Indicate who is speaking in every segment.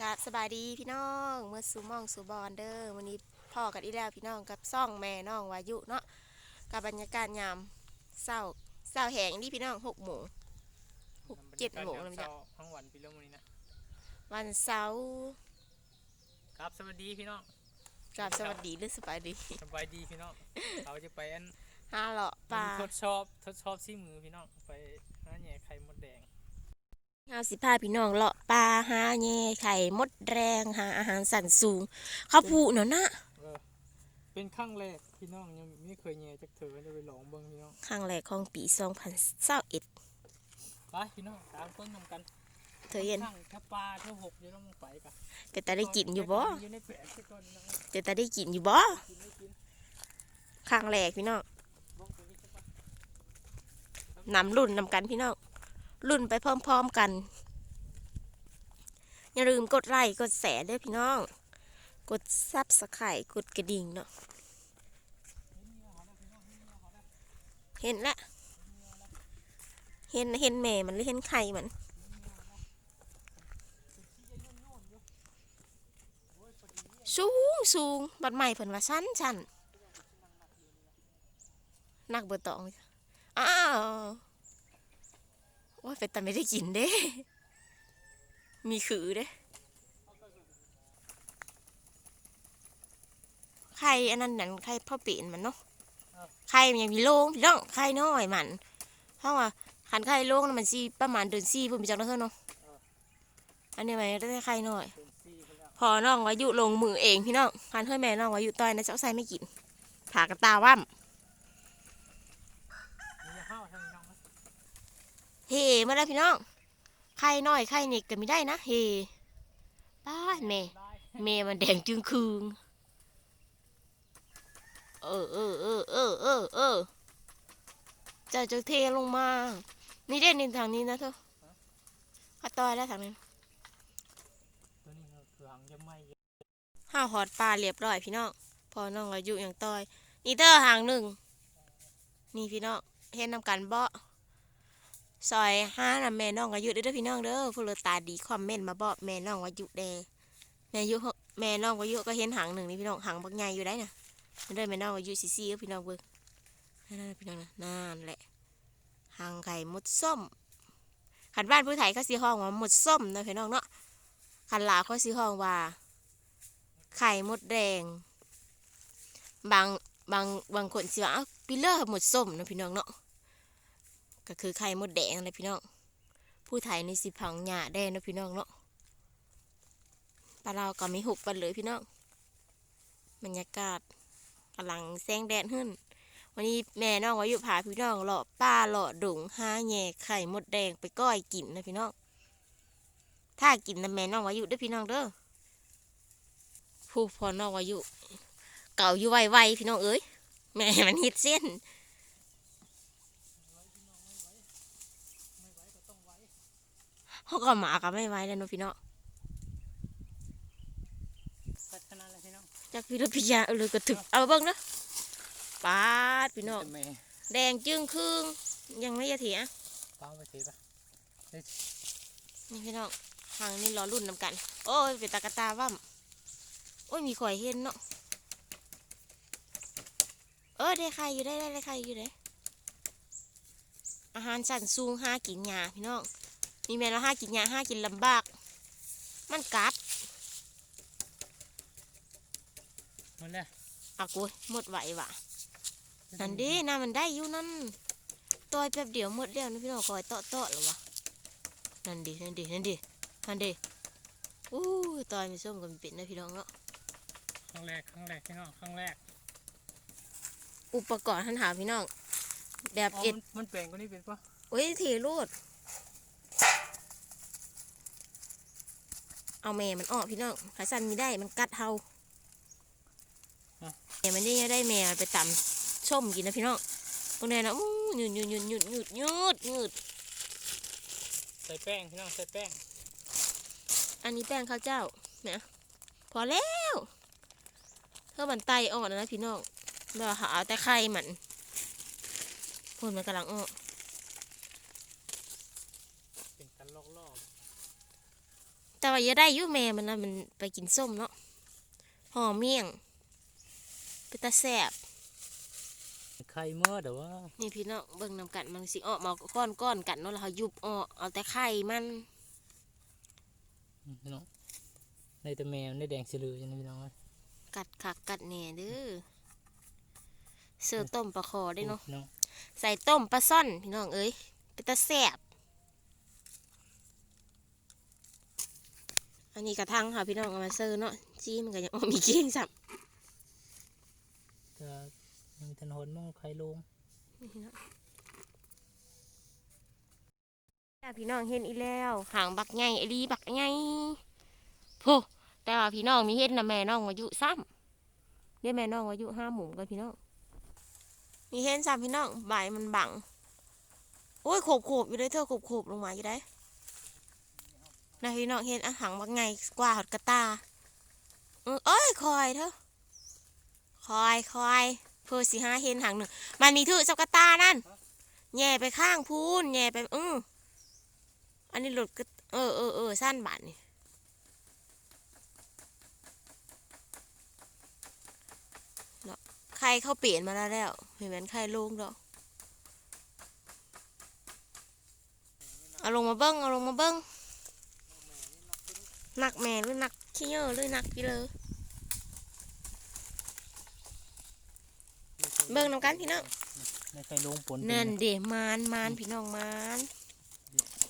Speaker 1: กราบสบายดีพี่น้องเมื่อสูมองสูบอลเด้อวันนี้พ่อกันอีกแล้วพี่น้องกับซ่องแม่น้องวายุเนาะกับบรรยากาศยามเศร้าเศร้าแหงนี่พี่น้องหกโมงหกเจ็ดโมงแล้ว
Speaker 2: บรร
Speaker 1: พี่
Speaker 2: ยา
Speaker 1: น้อง
Speaker 2: กาศทั้งวันปีเรื่องวันนี้นะ
Speaker 1: วันเสาร์
Speaker 2: ครับสวัสดีพี่น้อง
Speaker 1: กราบสวัสดีหรือสบายดี
Speaker 2: สบายดีพี่น้องเราจะไปอัน
Speaker 1: ห้าเลาะปลา
Speaker 2: ทดสอบทดสอบซี่มือพี่น้องไปหาแหน่ไข่มดแดง
Speaker 1: เอาสิพาพี่น้องเลาะปลาหาแง่ไข่มดแดงหาอาหารสันสูงข้าวผูเนาะนะ
Speaker 2: เออเป็นครั้งแรกพี่น้องยังไม่เคยแหน่จักเถอจะไปลองเบิ่งพี่น้อง
Speaker 1: ครั้งแรกของปี2021
Speaker 2: ไปพี่น้องตามต้นนำกัน
Speaker 1: เธอเห็น
Speaker 2: ข้างถ้าปลาถ้าหกเดี๋ยวเราไปกัน
Speaker 1: เป็นตาได้กินอยู่บ่
Speaker 2: อยู่ในแผลที่ต้นนะ
Speaker 1: เป็นตาได้กินอยู่บ่
Speaker 2: กินไม่กิน
Speaker 1: ครั้งแรกพี่น้อง
Speaker 2: บ้องตัวนี้ใช่ปะ
Speaker 1: นำรุ่นนำกันพี่น้อง รุ่นไปพร้อมๆกัน อย่าลืมกดไลค์กดแชร์ด้วยพี่น้อง กดซับสไครต์กดกระดิ่งเนาะเห็นละเห็นเห็นแม่มันหรือเห็นไข่มันสูงสูงบัดใหม่เพิ่นว่าชั้นชั้นนักเบอร์ตองอ้าว ว่าเป็นแต่ไม่ได้กินเด้ มีขือเด้ ไข่อันนั้นนั่นไข่พ่อปีนมันเนาะ ไข่มันยังมีโล่งพี่น้อง ไข่น้อยมันเพราะว่าขันไข่โล่งน่ะมันซีประมาณเดือนซี่พุ่นไปจังแล้วเท่าเนาะ อันนี้มันได้ไข่น้อย
Speaker 2: เป็นซี่ไว
Speaker 1: พอน้องวายุลงมือเองพี่น้องคันเฮ้ยแม่น้องวายุต่อยนะเจ้าใส่ไม่กินผากระตาว่ำ
Speaker 2: มีห้าวทางนี้น้องนะ
Speaker 1: เฮมาแล้วพี่น้องไข่น้อยไข่นี่ก็ไม่ได้นะเฮป้าแม่แม่มันแดงจึงคืงเออเออเออเออเออเออจะจะเทลงมา นี่เด่นในทางนี้นะเธอข้าต่อยแล้วทางนี้
Speaker 2: นห้าห
Speaker 1: อดปลาเรียบร้อยพี่น้องพอน้องอายุอย่างต่อย นี่เตอหางหนึ่งนี่พี่น้องเห็นนำกันเบาะ ซอยห้านะแม่น้องอายุเด้อพี่น้องเด้อผู้เลอตาดีคอมเมนต์มาบอกแม่น้องอายุแดแม่อายุแม่น้องอายุก็เห็นหางหนึ่งนี่พี่น้องหางบักใหญ่อยู่ได้น่ะมันได้แม่น้องอายุซีซีพี่น้องเบิ่งนั่นพี่น้องนะนั่นแหละหางไข่มดส้มขันบ้านผู้ไทยเขาสีห้องว่าหมดส้มนะพี่น้องเนาะขันลาวเขาสีห้องว่า ไข่มดแดง บางบางบางคนสิว่าเอ้าปิเลอร์หมดส้มนะพี่น้องเนาะ ก็คือไข่มดแดงนะพี่น้องผู้ไทยในสิพังหยาแดงนะพี่น้องเนาะปลาเราก็มีหุบกันเลยพี่น้องบรรยากาศกำลังแสงแดดขึ้น วันนี้แม่น้องวายู่พาพี่น้องเลาะป้าเลาะดุงห้าแง่ไข่มดแดงไปก้อยกินนะพี่น้องถ้ากินนะแม่น้องวายู่เด้วยพี่น้องเด้อผู้พอน้องอายุ เก่าอยู่ไวๆพี่น้องเอ้ยแม่มันฮิตเส้น เขาก็หมาก็ไม่ไหวแล้วเนาะพี่น้อง
Speaker 2: พัฒนาเลยพี่น้อง
Speaker 1: จากพี่รถพี่ยาเอาเลยก็ถึกเอาเบิ้งเนาะปาดพี่น้อง
Speaker 2: จะไม่
Speaker 1: แดงจึงครึ่งยังไม่ยะเถีย
Speaker 2: ตามไปทีปะ
Speaker 1: นี่พี่น้องทางนี้รอรุ่นนำกัน โอ้ยเป็นตากระตาว่ำโอ้ยมีข่อยเห็นเนาะเออได้ใครอยู่ได้ได้ได้ใครอยู่ได้อาหารสั่นสูงห้ากินหญ้าพี่น้อง มีแม่เราห้ากินหญ้าห้ากินลำบาก มันกัด
Speaker 2: หมันเลย
Speaker 1: อะกูหมดไหวว่ะนั่นดิน่ามันได้อยู่นั่นต่อยแป๊บเดียวหมดแล้วนะพี่น้องคอยเตาะเตาะหรอวะนั่นดินั่นดินั่นดินั่นดิอู้ยต่อยไม่ส้มกันเป็นนะพี่น้องเนาะ
Speaker 2: ครั้งแรกครั้งแรกพี่น้องครั้งแรก
Speaker 1: อุปกรณ์ท่านหาพี่น้องแบบ
Speaker 2: อ๋อ
Speaker 1: เอ็ด
Speaker 2: มันมันเปลี่ยนกว่านี้เป็นปะ
Speaker 1: โอ้ยเทรูด เอาแม่มันออกพี่น้องขาสันมีได้มันกัดเฮาแม่มันได้ได้แม่ไปตำส้มกินนะพี่น้องตรงนี้นะอู้หยุดหยุดหยุดหยุดหยุดหยุดหยุด
Speaker 2: ใส่แป้งพี่น้องใส่แป้ง
Speaker 1: อันนี้แป้งข้าวเจ้าเนี่ยพอแล้วเพื่อมันไตอ่อนนะพี่น้องเราหาเอาแต่ไข่มันพูดมันกำลังออก
Speaker 2: เป็นกันลอก
Speaker 1: แต่ว่าอย่าได้อยู่แม่มันนะมันไปกินส้มเนาะห่อเมี่ยงเป็นตาแสบ
Speaker 2: ไข่เมื่อเดี๋ยวว่า
Speaker 1: นี่พี่น้องเบิ่งนำกันมันสิออกมาก้อนก้อนๆกันเนาะแล้วเขายุบออกเอาแต่ไข่มัน
Speaker 2: อืมพี่น้องในแต่แมวในแดงสิลือจังนะพี่น้องเอ้ย
Speaker 1: กัดคักกัดแหน่เด้อเสือต้มปลาคอได้เนาะ
Speaker 2: พี่น้อง
Speaker 1: ใส่ต้มปลาซ่อนพี่น้องเอ้ยเป็นตาแสบ อันนี้กระทังค่ะพี่น้องเอามาเซอร์เนาะจี้มันก็ยังมีเกี้ยงสับ
Speaker 2: จะมีถนนมองไข่ลง
Speaker 1: จ้าพี่น้องเห็นอีแล้วหางบักใหญ่ไอรีบักใหญ่โพแต่ว่าพี่น้องมีเห็นนะแม่น้องอายุซ้ำเรียกแม่น้องอายุห้าหมุมกันพี่น้องมีเห็นซ้ำพี่น้องใบมันบังโอ้ยโขบโขบอยู่เลยเธอโขบโขบลงมาอยู่ได้ นะพี่น้องเห็นอาหางบักใหญ่กว่าหดกระตาเอ้ยคอยเธอะคอยคอยเพื่อสิหาเห็นหางหนึ่ง มันมีถือสกตานั่นแย่ไปข้างพูนแย่ไปอืออันนี้หลุดก็เออเออเออสั้นบาทนี่เนาะใครเข้าเปลี่ยนมาแล้วแล้วเห็นไหมใครลงดอกเอาลงมาเบิ้งเอาลงมาเบิ้ง นักแม่หรือหนักขี้เยอะหรือหนักพี่เลยเบิ้งนำกันพี่น้อง
Speaker 2: ในไข่ลงผล
Speaker 1: นั่นเดมานมานพี่น้องมาน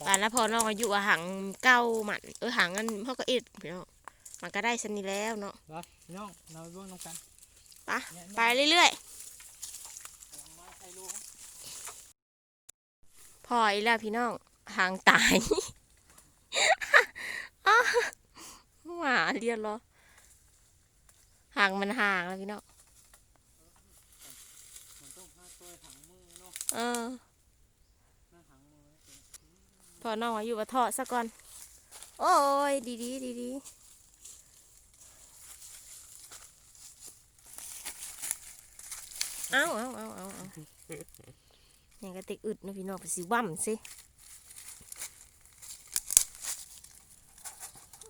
Speaker 1: ป่านแล้วพอน้องอายุว่าหังเก้าหมันเออหังอันเขาก็เอ็ดพี่น้องมันก็ได้สนิแล้วเนาะ
Speaker 2: ไปพี่น้องเราไปเบิ่งน้ำกัน
Speaker 1: ไปไปเรื่อยๆพออีกแล้วพี่น้องหางตาย อ้า หมาเรียนเหรอห่างมันห่างแล้วพี่น้อง
Speaker 2: มันต้อถอเนาะ
Speaker 1: เออ
Speaker 2: หน้าถังอ
Speaker 1: พอน้องอายุว่าทอดซะก่อน โอ้ย ดีดีดีดีเอาเอาเอาเอาเอาอย่างกระติกอึดนะพี่น้องไปสิว่ำสิ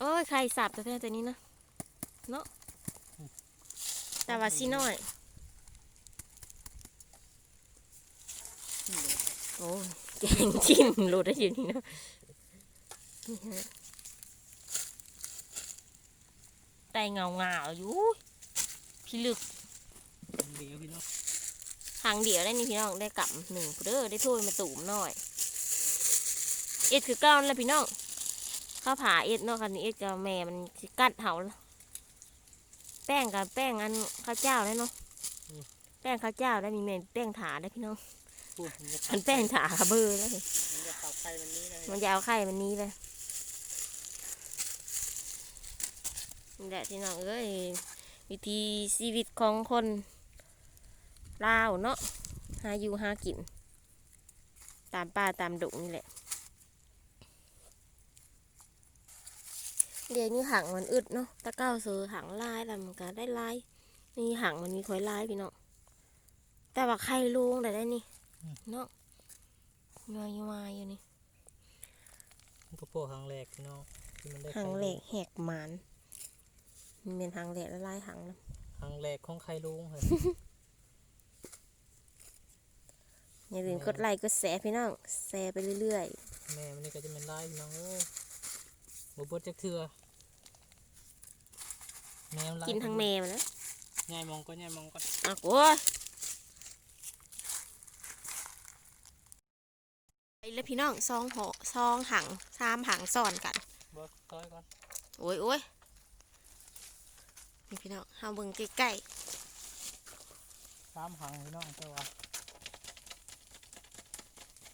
Speaker 1: อ้ยใครสับแต่แท้แต่นี้นะเนาะแต่ว่าสิน้อยโอ้ยแกงจิ้มโหลดได้อยู่นี่เนาะนี่ฮะได้เงาเงาๆอยู่พี่ลึก
Speaker 2: เดี๋ยวพี่น้อง
Speaker 1: ทางเดียวได้นี่พี่น้องได้กลับหนึ่งเด้อได้ถ้วยมาตูมหน่อย เอ็ดคือเก้านั่นแหละพี่น้อง ข้าวผาเอ็ดเนาะคันนี้เอ็ดกับแม่มันสิกัดเหาแป้งกับแป้งอันข้าวเจ้าได้เนาะแป้งข้าวเจ้าได้มีแม่แป้งถาได้พี่น้อง
Speaker 2: มัน
Speaker 1: แป้งถาคาเบอร์แล้ว
Speaker 2: มันจะขับไข่มันนี้เลย
Speaker 1: มันจะเอาไข่มันนี้เลยนี่แหละที่น้องเอ้ยวิธีชีวิตของคนลาวเนาะหาอยู่หากิน ตามป่าตามดงนี่แหละ เดี๋ยวนี้หังมันอึดเนาะตะเก้าเสือหังลายแล้วมันก็ได้ลายนี่หังมันมีคอยลายพี่น้องแต่ว่าไข่ลุงแต่ได้นี่เนาะยอยมาอยู่นี่
Speaker 2: มันก็พวกครั้งแรกพี่น้องที่มันได้
Speaker 1: หาง
Speaker 2: ไข่
Speaker 1: เหล็กแหกหมันมันเป็นหางเหล็กละลายหางนะ
Speaker 2: ครั้งแรกของไข่ลงเหรอ
Speaker 1: อย่าลืมกดไลค์กดแชร์พี่น้องแชร์ไปเรื่อย
Speaker 2: แม่มันนี่ก็จะเป็นลายพี่น้องเอ้ย บ่เบดจักเทื่อแมวลาย
Speaker 1: ๆกินทั้งแมวนะ
Speaker 2: ยายมองก็ยายมองก็
Speaker 1: อะโอ้ยไปแล้วพี่น้องซองหอซองหังสามหังซ้อนกัน
Speaker 2: เบิกต้อยก่อน
Speaker 1: โอ้ยโอ้ยนี่พี่น้องเอาเบิ่งใกล้
Speaker 2: สามหังพี่น้องแต่ว่า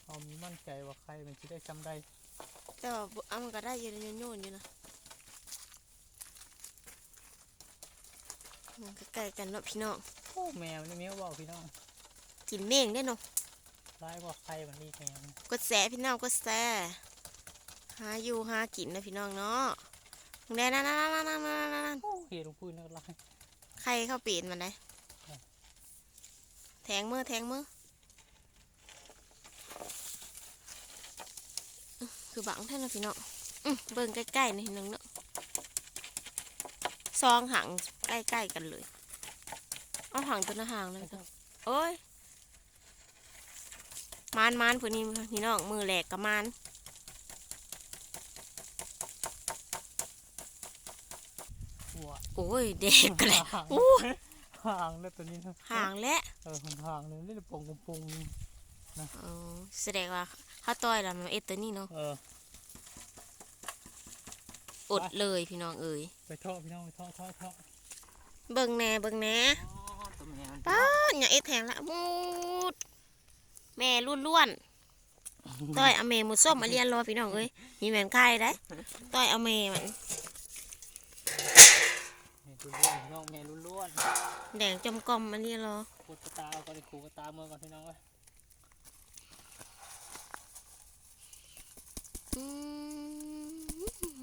Speaker 2: เอามีมั่นใจว่าใครมันจะได้จำได้
Speaker 1: ๆ แต่ว่าบ่เอามันก็ได้อยู่ในโยนๆอยู่นะมันใกล้ๆกันเนาะพี่น้อง
Speaker 2: โอ้แมวนี่แมวเว่าพี่น้อง
Speaker 1: กินเมงได้เนาะ
Speaker 2: ลายว่าใครมันนี่แมว
Speaker 1: กดแสพี่น้องกดแสหาอยู่หากินนะพี่น้องเนาะแน่นั่นนั่นนั่นนั่นนั่นนั่น
Speaker 2: โอ้เฮียลุงพูดนักลาย
Speaker 1: ใครเข้าปีนมันได้แทงมือแทงมืออื้อ คือบังแท่นนะพี่น้องอื้อเบิ่งใกล้ๆนี่หนึงเนาะซองหังใกล้ๆกันเลย เอาหังตัวหน้าห่างเลยจ้ะโอ้ยมานมานพวกนี้พี่น้องมือแหลกกับมาน
Speaker 2: หัว
Speaker 1: โอ้ยเด็กแหละ
Speaker 2: ห่าง
Speaker 1: อู้
Speaker 2: ห่างแล้วตัวนี้นะ
Speaker 1: ห่างและ
Speaker 2: เออมันห่างเลยนี่ปงกง ปง
Speaker 1: เออแสดงว่าข้าวต้อยแล้วมันเอ็ดตัวนี้เนาะ
Speaker 2: เออ
Speaker 1: อดเลยพี่น้องเอ้ย
Speaker 2: ไปเทาะพี่น้องไปเทาะเทาะเทาะ
Speaker 1: เบิ่งแหน่เบิ่งแหน่
Speaker 2: อ๋อตัวแม่มัน
Speaker 1: ป้าดอย่าเอ็ดแทงละมูดแม่รุ่นล้วนๆต้อยเอาแม่หมุดส้มมาเรียนรอพี่น้องเอ้ยมีแมนไข่ได้ต้อยเอาแม่มัน
Speaker 2: แม่ล้วนๆพี่น้องแม่ล้วน
Speaker 1: แดงจมกอมมาเรียนรอ
Speaker 2: ๆขูดกระตาเอาก่อนดิขูดกระตาเมื่อก่อนพี่น้องเอ้ย
Speaker 1: อื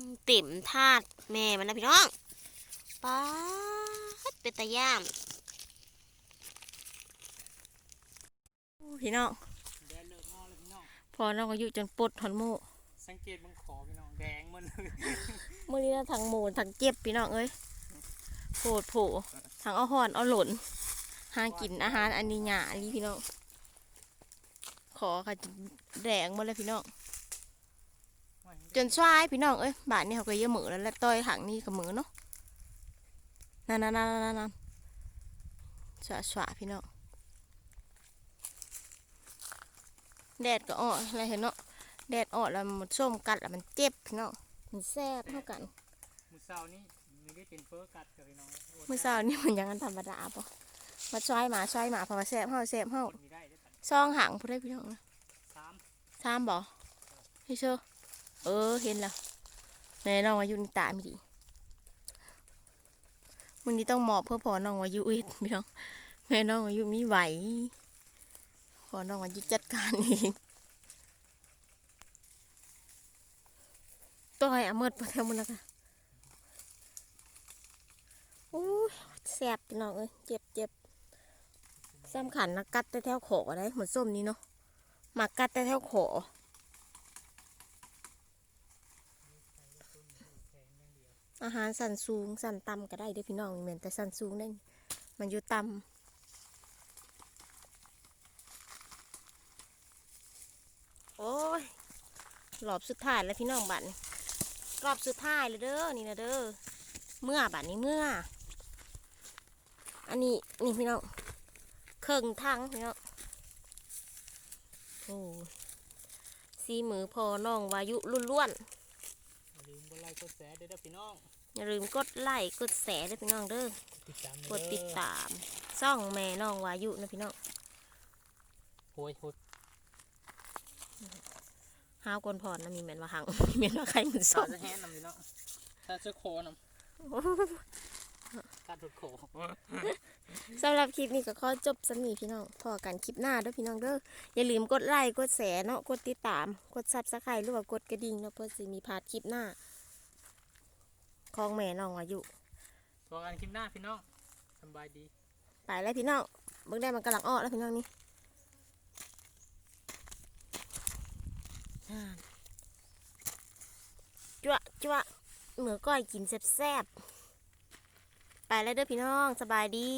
Speaker 1: ม เต็มธาตุแม่มันนะพี่น้องป้าดเป็นตาย่ามอู้พี่น้อง
Speaker 2: แดงเลิกงอเลยพี่น้อง
Speaker 1: พอน้องอายุจนปลดหอนโม
Speaker 2: สังเกตบังขอพี่น้องแดงหมันเลย
Speaker 1: มื่อนี้นะทั้งโมทั้งเจ็บพี่น้องเอ้ยโผดโผทั้งเอาหอนเอาหล่นหากินอาหารอันนี้หยาอันนี้พี่น้องขอค่ะแดงหมดเลยพี่น้อง จนชวายพี่น้องเอ้ยบาทนี่เขาก็เยอะเหมือแล้วและต้อยถังนี่กับมือเนาะนั่นนั่นนั่นนั่นนั่นสวะสวะพี่น้องแดดก็อ่ออะไรเห็นเนาะแดดอ่อแล้วมันส้มกัดแล้วมันเจ็บพี่น้องมันแซ่บเท่ากัน
Speaker 2: มือเศร้านี่มีได้เป็นเฟอร์กัดกับพี่น้อง
Speaker 1: เมื่อเช้านี่มันยังอันธรรมดาปะมาช่วยหมาช่วยหมาเพอมาแซ่บเฮาแซ่บเฮา
Speaker 2: คนมีได้ได้ตัด
Speaker 1: ซองหางพูดได้พี่น้องนะ
Speaker 2: สาม
Speaker 1: ทามบ่พี่เชื่อ เออเห็นแล้วแม่น้องอายุนี่ตามีดีมึงนี้ต้องหมอบเพื่อพอน้องอายุอีกพี่น้องแม่น้องอายุมีไหวพอน้องอายุจัดการเองตัวให้อเมิดไปเท่ามันล้วกันโอ้ยแสบพี่น้องเอ้ยเจ็บเจ็บสำคัญนะกัดแต่แถวขอได้เหมือนส้มนี้เนาะมากัดแต่แถวขอ อาหารสันสูงสันต่ำก็ได้เด้อพี่น้องเหมือนแต่สันสูงได้มันอยู่ต่ำโอ้ยรอบสุดท้ายแล้วพี่น้องบัดนี้รอบสุดท้ายเลยเด้อนี่นะเด้อเมื่อบัดนี้เมื่อ อันนี้นี่พี่น้องเครื่องทางพี่น้องโอ้สีมือพอน้องวายุรุ่นล้วนๆ
Speaker 2: ลืมกดไลค์กดแชร์ด้วยนะพี่น้อง
Speaker 1: อย่าลืมกดไลค์กดแชร์ด้วยพี่น้องเด้อ
Speaker 2: ติดตาม
Speaker 1: กดติดตามซ่องแม่น้องวายุนะพี่น้อง
Speaker 2: โอ้ยโหด
Speaker 1: ห้าวกวนพรนะมีแม่นว่าหังมีแม่นว่าใครเหมือน
Speaker 2: ซา
Speaker 1: ซ่อง
Speaker 2: จะแห้นำพี่น้องซาจะโคนำ การถุดโข
Speaker 1: สำหรับคลิปนี้ก็ขอจบสำนีพี่น้องพอกันคลิปหน้าเด้วยพี่น้องเด้ออย่าลืมกดไลค์กดแชร์เนาะกดติดตาม กดซับสไครต์หรือว่ากดกระดิ่งเนาะเพื่อสิมีพลาดคลิปหน้าของแม่น้องวายุ
Speaker 2: ตัวกันคลิปหน้าพี่น้องสำบายดี
Speaker 1: ไปแล้วพี่น้องเบิ่งได้มันกำลังอ้อแล้วพี่น้องนี่อ่าจั่วจั่วเหมือก้อยกินแซ่บๆ ไปแล้วเด้อพี่น้องสบายดี